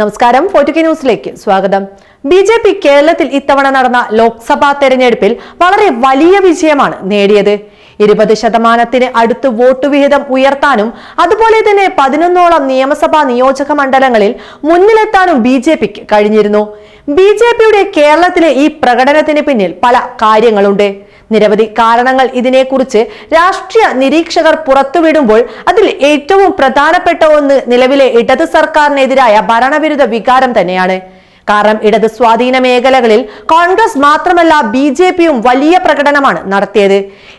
നമസ്കാരം ഫോർട്ടുകെ ന്യൂസിലേക്ക് സ്വാഗതം. ബി ജെ പി കേരളത്തിൽ ഇത്തവണ നടന്ന ലോക്സഭാ തെരഞ്ഞെടുപ്പിൽ വളരെ വലിയ വിജയമാണ് നേടിയത്. ഇരുപത് ശതമാനത്തിന് അടുത്ത് വോട്ട് വിഹിതം ഉയർത്താനും അതുപോലെ തന്നെ പതിനൊന്നോളം നിയമസഭാ നിയോജക മണ്ഡലങ്ങളിൽ മുന്നിലെത്താനും ബി ജെ പിക്ക് കഴിഞ്ഞിരുന്നു. ബി ജെ പിയുടെ കേരളത്തിലെ ഈ പ്രകടനത്തിന് പിന്നിൽ പല കാര്യങ്ങളുണ്ട്. നിരവധി കാരണങ്ങൾ ഇതിനെക്കുറിച്ച് രാഷ്ട്രീയ നിരീക്ഷകർ പുറത്തുവിടുമ്പോൾ അതിൽ ഏറ്റവും പ്രധാനപ്പെട്ട ഒന്ന് നിലവിലെ ഇടത് സർക്കാരിനെതിരായ ഭരണവിരുദ്ധ വികാരം തന്നെയാണ്. കാരണം ഇടത് സ്വാധീന മേഖലകളിൽ കോൺഗ്രസ് മാത്രമല്ല ബി ജെ പിയും വലിയ പ്രകടനമാണ് നടത്തിയത്.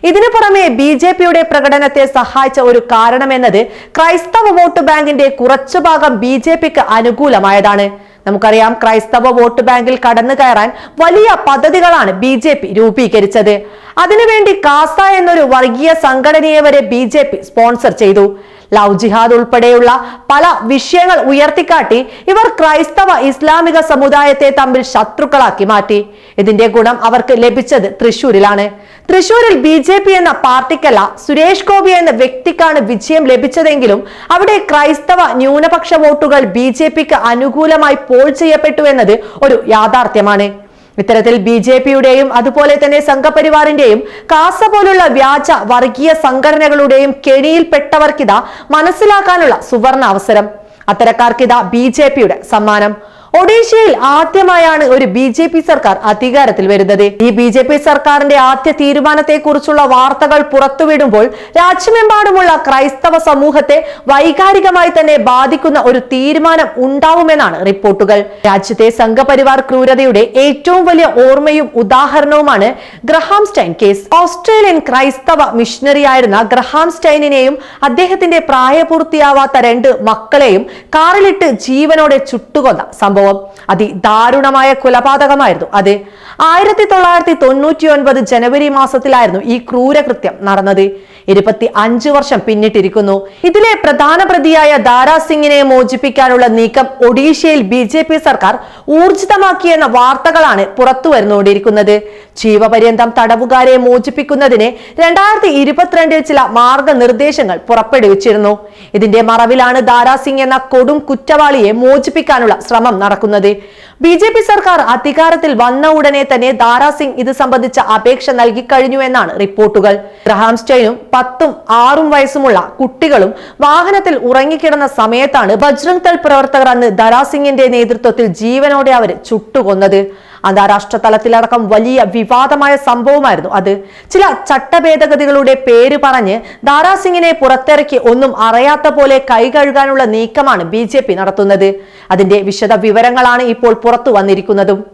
ഇതിനു പുറമെ ബി ജെ പിയുടെ പ്രകടനത്തെ സഹായിച്ച ഒരു കാരണം എന്നത് ക്രൈസ്തവ വോട്ട് ബാങ്കിന്റെ കുറച്ചു ഭാഗം ബി ജെ പിക്ക് അനുകൂലമായതാണ്. നമുക്കറിയാം ക്രൈസ്തവ വോട്ട് ബാങ്കിൽ കടന്നു കയറാൻ വലിയ പദ്ധതികളാണ് ബി ജെ പി രൂപീകരിച്ചത്. അതിനുവേണ്ടി കാസ എന്നൊരു വർഗീയ സംഘടനയെ വരെ ബി ജെ പി സ്പോൺസർ ചെയ്തു. ലവ് ജിഹാദ് ഉൾപ്പെടെയുള്ള പല വിഷയങ്ങൾ ഉയർത്തിക്കാട്ടി ഇവർ ക്രൈസ്തവ ഇസ്ലാമിക സമുദായത്തെ തമ്മിൽ ശത്രുക്കളാക്കി മാറ്റി. ഇതിന്റെ ഗുണം അവർക്ക് ലഭിച്ചത് തൃശൂരിലാണ് തൃശൂരിൽ ബി ജെ പി എന്ന പാർട്ടിക്കല്ല സുരേഷ് ഗോപി എന്ന വ്യക്തിക്കാണ് വിജയം ലഭിച്ചതെങ്കിലും അവിടെ ക്രൈസ്തവ ന്യൂനപക്ഷ വോട്ടുകൾ ബി ജെ പിക്ക് അനുകൂലമായി പോൾ ചെയ്യപ്പെട്ടു എന്നത് ഒരു യാഥാർത്ഥ്യമാണ്. ഇത്തരത്തിൽ ബി ജെ പിയുടെയും അതുപോലെ തന്നെ സംഘപരിവാറിന്റെയും കാസ പോലുള്ള വ്യാജ വർഗീയ സംഘടനകളുടെയും കെണിയിൽപ്പെട്ടവർക്കിതാ മനസ്സിലാക്കാനുള്ള സുവർണ അവസരം. അത്തരക്കാർക്കിതാ ബി ജെ പിയുടെ സമ്മാനം. ഒഡീഷയിൽ ആദ്യമായാണ് ഒരു ബി ജെ പി സർക്കാർ അധികാരത്തിൽ വരുന്നത്. ഈ ബി ജെ പി സർക്കാരിന്റെ ആദ്യ തീരുമാനത്തെക്കുറിച്ചുള്ള വാർത്തകൾ പുറത്തുവിടുമ്പോൾ രാജ്യമെമ്പാടുമുള്ള ക്രൈസ്തവ സമൂഹത്തെ വൈകാരികമായി തന്നെ ബാധിക്കുന്ന ഒരു തീരുമാനം ഉണ്ടാവുമെന്നാണ് റിപ്പോർട്ടുകൾ. രാജ്യത്തെ സംഘപരിവാർ ക്രൂരതയുടെ ഏറ്റവും വലിയ ഓർമ്മയും ഉദാഹരണവുമാണ് ഗ്രഹാം സ്റ്റൈൻ കേസ്. ഓസ്ട്രേലിയൻ ക്രൈസ്തവ മിഷണറിയായിരുന്ന ഗ്രഹാം സ്റ്റൈനിനെയും അദ്ദേഹത്തിന്റെ പ്രായപൂർത്തിയാവാത്ത രണ്ട് മക്കളെയും കാറിലിട്ട് ജീവനോടെ ചുട്ടുകൊന്ന സംഭവം. അതിദാരുണമായ കൊലപാതകമായിരുന്നു. അത് ആയിരത്തി തൊള്ളായിരത്തി തൊണ്ണൂറ്റി ഒൻപത് ജനുവരി മാസത്തിലായിരുന്നു ഈ ക്രൂരകൃത്യം നടന്നത്. ഇരുപത്തി അഞ്ചു വർഷം പിന്നിട്ടിരിക്കുന്നു. ഇതിലെ പ്രധാന പ്രതിയായ ദാരാ സിംഗിനെ മോചിപ്പിക്കാനുള്ള നീക്കം ഒഡീഷയിൽ ബി ജെ പി സർക്കാർ ഊർജിതമാക്കിയെന്ന വാർത്തകളാണ് പുറത്തു വരുന്നുകൊണ്ടിരിക്കുന്നത്. ജീവപര്യന്തം തടവുകാരെ മോചിപ്പിക്കുന്നതിന് രണ്ടായിരത്തി ഇരുപത്തിരണ്ടിൽ ചില മാർഗനിർദ്ദേശങ്ങൾ പുറപ്പെടുവിച്ചിരുന്നു. ഇതിന്റെ മറവിലാണ് ദാരാ സിംഗ് എന്ന കൊടും കുറ്റവാളിയെ മോചിപ്പിക്കാനുള്ള ശ്രമം നടക്കുന്നത്. ബി ജെ പി സർക്കാർ അധികാരത്തിൽ വന്ന ഉടനെ തന്നെ ദാരാസിംഗ് ഇത് സംബന്ധിച്ച അപേക്ഷ നൽകി കഴിഞ്ഞു എന്നാണ് റിപ്പോർട്ടുകൾ. ഗ്രഹാം സ്റ്റൈനും പത്തും ആറും വയസ്സുമുള്ള കുട്ടികളും വാഹനത്തിൽ ഉറങ്ങിക്കിടന്ന സമയത്താണ് ബജ്രംഗ് ദൾ പ്രവർത്തകർ അന്ന് ദാരാസിംഗിന്റെ നേതൃത്വത്തിൽ ജീവനോടെ അവർ ചുട്ടുകൊന്നത്. അന്താരാഷ്ട്ര തലത്തിലടക്കം വലിയ വിവാദമായ സംഭവമായിരുന്നു അത്. ചില ചട്ടഭേദഗതികളുടെ പേര് പറഞ്ഞ് ദാരാസിംഗിനെ പുറത്തിറക്കി ഒന്നും അറിയാത്ത പോലെ കൈ കഴുകാനുള്ള നീക്കമാണ് ബി നടത്തുന്നത്. അതിന്റെ വിശദ വിവരങ്ങളാണ് ഇപ്പോൾ പുറത്തു വന്നിരിക്കുന്നതും.